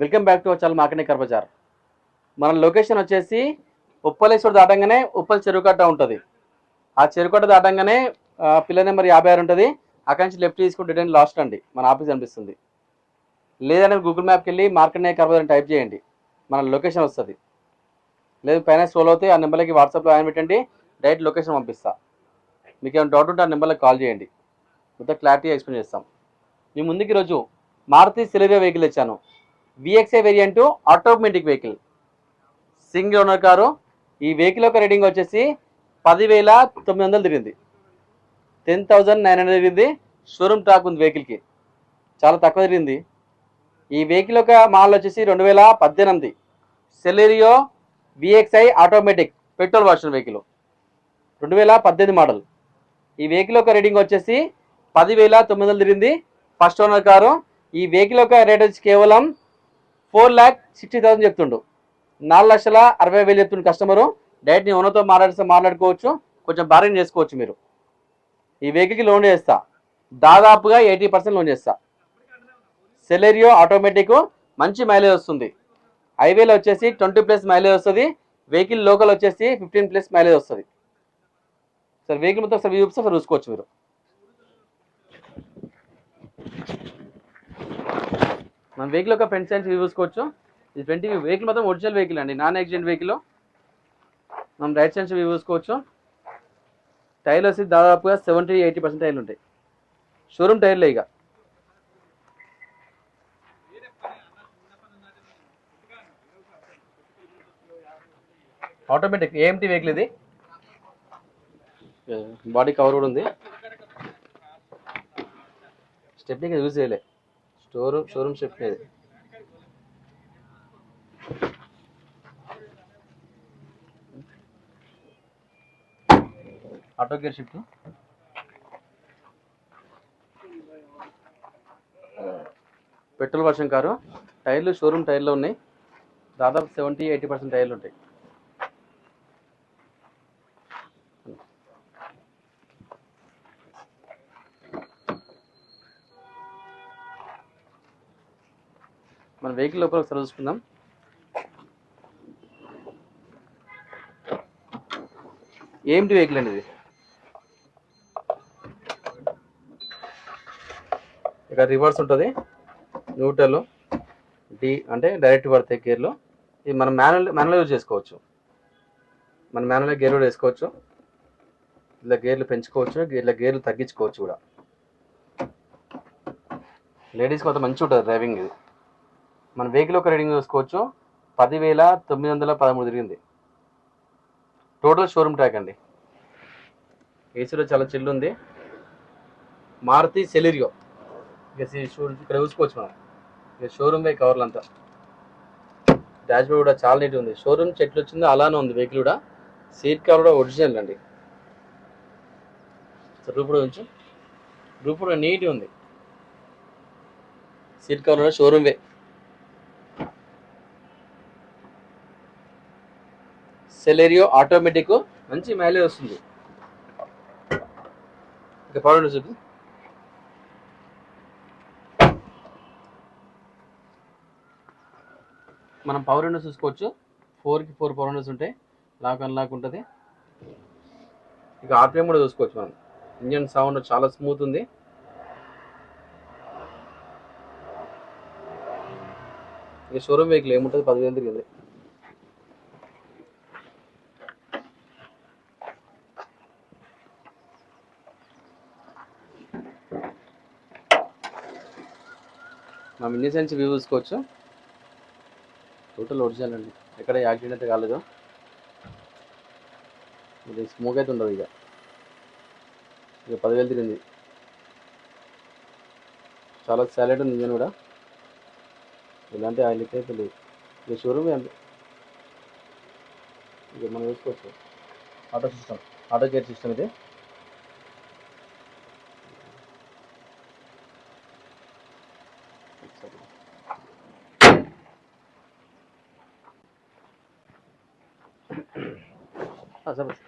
Welcome back to our మాకనే కర్బజార్ మన లొకేషన్ వచ్చేసి ఉప్పలేశ్వర్ దాటంగానే ఉప్పల్ చెరువుకట్ట ఉంటుంది. ఆ చెరువుకట్ట దాటంగానే పిల్ల నెంబర్ యాభై ఆరు ఉంటుంది. అక్కడి నుంచి లెఫ్ట్ తీసుకుంటే లాస్ట్ అండి. మన ఆఫీస్ అనిపిస్తుంది లేదంటే గూగుల్ మ్యాప్కి వెళ్ళి మార్కెట్నే కర్బజార్ అని టైప్ చేయండి. మన లొకేషన్ వస్తుంది. లేదు పైన స్క్రోల్ అవుతే ఆ నెంబర్కి వాట్సాప్లో ఆయన పెట్టండి. డైరెక్ట్ లొకేషన్ పంపిస్తా. మీకు ఏమైనా డౌట్ ఉంటే ఆ నెంబర్కి కాల్ చేయండి. మొత్తం క్లారిటీగా ఎక్స్ప్లెయిన్ చేస్తాం. మీ ముందుకి ఈరోజు మారుతి సెలరియో వెహికల్ ఇచ్చాను VXI variant automatic vehicle single owner car. ఈ వెహికల్ యొక్క రేటింగ్ వచ్చేసి పదివేల తొమ్మిది వందలు తిరిగింది. టెన్ థౌజండ్ నైన్ హండ్రెడ్ తిరిగింది. షోరూమ్ ట్రాక్ ఉంది వెహికల్కి చాలా తక్కువ తిరిగింది. ఈ వెహికల్ యొక్క మోడల్ వచ్చేసి రెండు వేల పద్దెనిమిది. Celerio VXI automatic petrol version vehicle రెండు వేల పద్దెనిమిది మోడల్ ఈ వెహికల్ యొక్క రేటింగ్ వచ్చేసి పదివేల తొమ్మిది వందలు తిరిగింది. First owner car. ఈ వెహికల్ యొక్క రేట్ వచ్చి కేవలం ఫోర్ ల్యాక్ సిక్స్టీ థౌసండ్ చెప్తుండు. నాలుగు లక్షల అరవై వేలు చెప్తుండు కస్టమరు. డైరెక్ట్ నేను ఓనర్తో మాట్లాడితే మాట్లాడుకోవచ్చు. కొంచెం బార్గెన్ చేసుకోవచ్చు మీరు. ఈ వెహికల్కి లోన్ చేస్తా. దాదాపుగా ఎయిటీ పర్సెంట్ లోన్ చేస్తా. సెలెరియో ఆటోమేటిక్ మంచి మైలేజ్ వస్తుంది. హైవేలో వచ్చేసి ట్వంటీ ప్లస్ మైలేజ్ వస్తుంది. వెహికల్ లోకల్ వచ్చేసి ఫిఫ్టీన్ ప్లస్ మైలేజ్ వస్తుంది. సార్ వెహికల్ మొత్తం ఒకసారి చూపిస్తే చూసుకోవచ్చు మీరు. మన వెహికల్ యొక్క ఫ్రంట్ వ్యూ చూసుకోవచ్చు. ఇది ఫ్రంట్ వెహికల్ మొత్తం ఒరిజినల్ వెహికల్ అండి. నాన్ యాక్సిడెంట్ వెహికల్ మనం రైట్ సైడ్ వ్యూ చూసుకోవచ్చు. టైర్లు వచ్చి దాదాపుగా సెవెంటీ ఎయిటీ పర్సెంట్ టైర్లు ఉంటాయి. షోరూమ్ టైర్లే ఇక. ఆటోమేటిక్ ఏఎంటీ వెహికల్ ఇది. బాడీ కవర్ కూడా ఉంది. స్టెప్నీ యూజ్ చేయలే. Showroom showroom stepney auto gear shift? Petrol వర్షం కారు. టైర్లు షోరూమ్ టైర్లు ఉన్నాయి. దాదాపు సెవెంటీ ఎయిటీ పర్సెంట్ టైర్లు ఉంటాయి. మన వెహికల్ లోపల ఒకసారి చూసుకుందాం. ఏంటి వెహికల్ అండి ఇది ఇక్కడ రివర్స్ ఉంటుంది. న్యూట్రల్ డి అంటే డైరెక్ట్ పడతాయి గేర్లు. ఇది మనం మ్యానువల్ మ్యానువల్ యూజ్ చేసుకోవచ్చు. మనం మ్యానువల్ గేర్ కూడా వేసుకోవచ్చు. ఇలా గేర్లు పెంచుకోవచ్చు ఇలా గేర్లు తగ్గించుకోవచ్చు కూడా. లేడీస్ కొంత మంచి ఉంటుంది డ్రైవింగ్ ఇది. మన వెహికల్ ఒక రీడింగ్ చూసుకోవచ్చు. పదివేల తొమ్మిది వందల పదమూడు తిరిగింది. టోటల్ షోరూమ్ ట్యాక్ అండి. ఏసీలో చాలా చిల్లు ఉంది. మారుతి సెలిరియో ఇక ఇక్కడ చూసుకోవచ్చు మనం. ఇక షోరూమ్ వే కవర్లు అంతా డాష్ బోర్డ్ కూడా చాలా నీట్ ఉంది. షోరూమ్ చెట్లు వచ్చిందో అలానే ఉంది వెహికల్ కూడా. సీట్ కవర్ కూడా ఒరిజినల్ అండి. రూప్ కూడా ఉంచు. రూప్ కూడా నీట్గా ఉంది. సీట్ కవర్ కూడా షోరూమ్ సెలేరియో ఆటోమేటిక్ మంచి మైలేజ్ వస్తుంది. ఇంకా పవర్ చూపి. మనం పవర్ విండోస్ చూసుకోవచ్చు. ఫోర్కి ఫోర్ పవర్ విండోస్ ఉంటాయి లాక్ అన్లాక్ ఉంటుంది. ఇక ఆర్పిఎం కూడా చూసుకోవచ్చు మనం. ఇంజన్ సౌండ్ చాలా స్మూత్ ఉంది. ఇక షోరూమ్ వెహికల్ ఏముంటుంది? పదివేలు తిరిగింది. మనం ఇన్ని సెన్స్ వ్యూ చూసుకోవచ్చు. టోటల్ ఒరిజినల్ అండి. ఎక్కడ యాక్సిడెంట్ అయితే కాలేదు. ఇది స్మోక్ అయితే ఉండదు ఇక. ఇక పదివేలు తిరిగింది. చాలా సాలెడ్ ఉంది ఇంజన్ కూడా. ఇలాంటి ఆయిల్ అయితే లేదు. ఇక షోరూమ్ ఎంత ఇక మనం చూసుకోవచ్చు. Auto system auto care system ఇది. ఆ, చెప్పండి